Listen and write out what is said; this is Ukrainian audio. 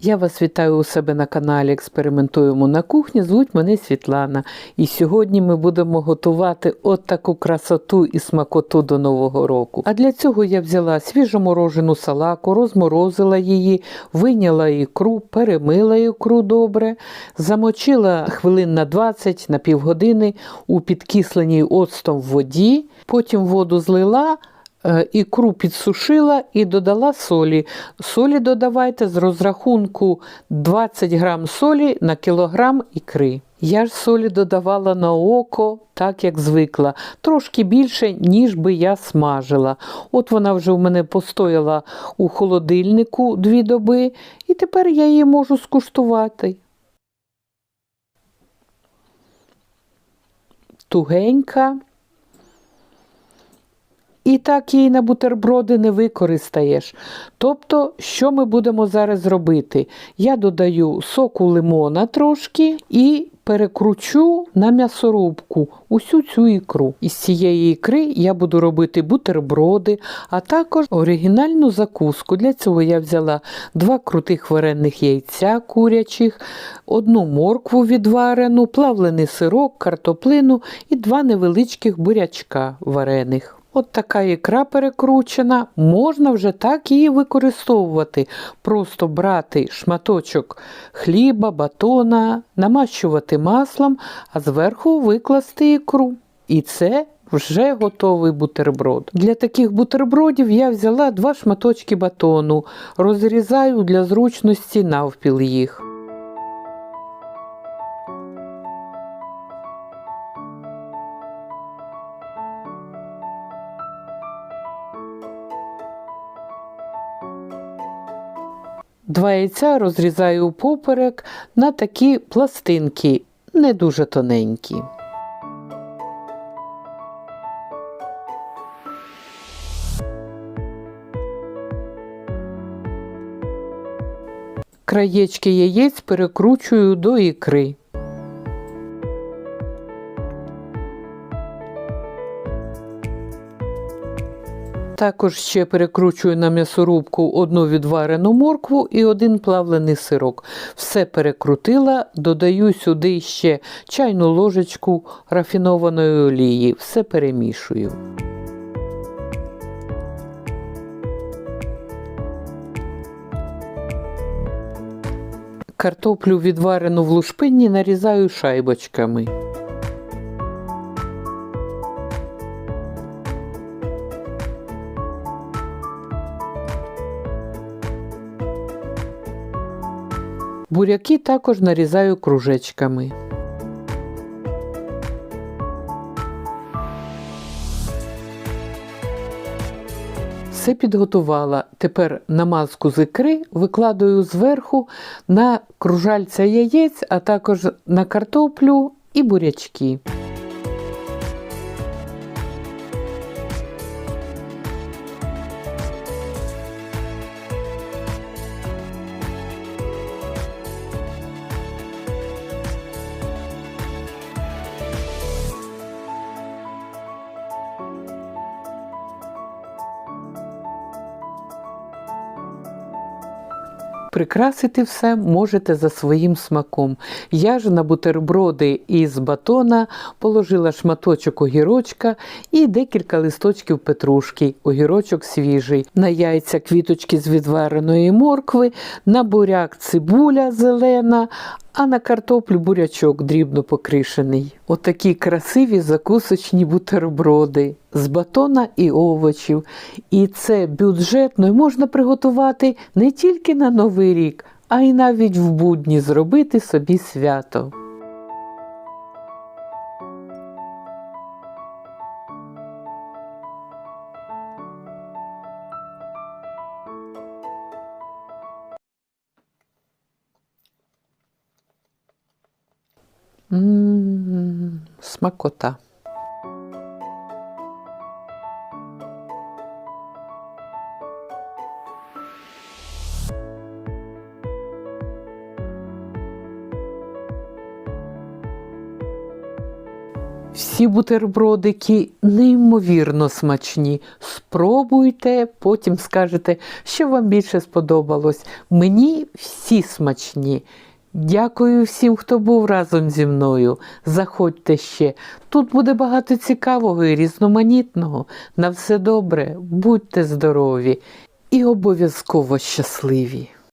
Я вас вітаю у себе на каналі Експериментуємо на кухні. Звуть мене Світлана. І сьогодні ми будемо готувати от таку красоту і смакоту до Нового року. А для цього я взяла свіжоморожену салаку, розморозила її, вийняла ікру, перемила ікру добре, замочила хвилин на 20 на півгодини у підкисленій оцтом воді, потім воду злила. Е, Ікру підсушила і додала солі. Солі додавайте з розрахунку 20 грам солі на кілограм ікри. Я ж солі додавала на око, так як звикла, трошки більше, ніж би я смажила. От вона вже в мене постояла у холодильнику дві доби, і тепер я її можу скуштувати. Тугенька. І так її на бутерброди не використаєш. Тобто, що ми будемо зараз робити? Я додаю соку лимона трошки і перекручу на м'ясорубку усю цю ікру. Із цієї ікри я буду робити бутерброди, а також оригінальну закуску. Для цього я взяла два крутих варених яйця курячих, одну моркву відварену, плавлений сирок, картоплину і два невеличких бурячка варених. От така ікра перекручена, можна вже так її використовувати. Просто брати шматочок хліба, батона, намащувати маслом, а зверху викласти ікру. І це вже готовий бутерброд. Для таких бутербродів я взяла два шматочки батону, розрізаю для зручності навпіл їх. Два яйця розрізаю поперек на такі пластинки, не дуже тоненькі. Краєчки яєць перекручую до ікри. Також ще перекручую на м'ясорубку одну відварену моркву і один плавлений сирок. Все перекрутила, додаю сюди ще чайну ложечку рафінованої олії. Все перемішую. Картоплю відварену в лушпинні нарізаю шайбочками. Буряки також нарізаю кружечками. Все підготувала. Тепер намазку з ікри викладаю зверху на кружальця яєць, а також на картоплю і бурячки. Прикрасити все можете за своїм смаком. Я ж на бутерброди із батона положила шматочок огірочка і декілька листочків петрушки, огірочок свіжий, на яйця квіточки з відвареної моркви, на буряк цибуля зелена, а на картоплю бурячок дрібно покришений. Отакі красиві закусочні бутерброди з батона і овочів. І це бюджетно можна приготувати не тільки на Новий рік, а й навіть в будні зробити собі свято. Смакота. Всі бутербродики неймовірно смачні. Спробуйте, потім скажете, що вам більше сподобалось. Мені всі смачні. Дякую всім, хто був разом зі мною. Заходьте ще. Тут буде багато цікавого і різноманітного. На все добре, будьте здорові і обов'язково щасливі.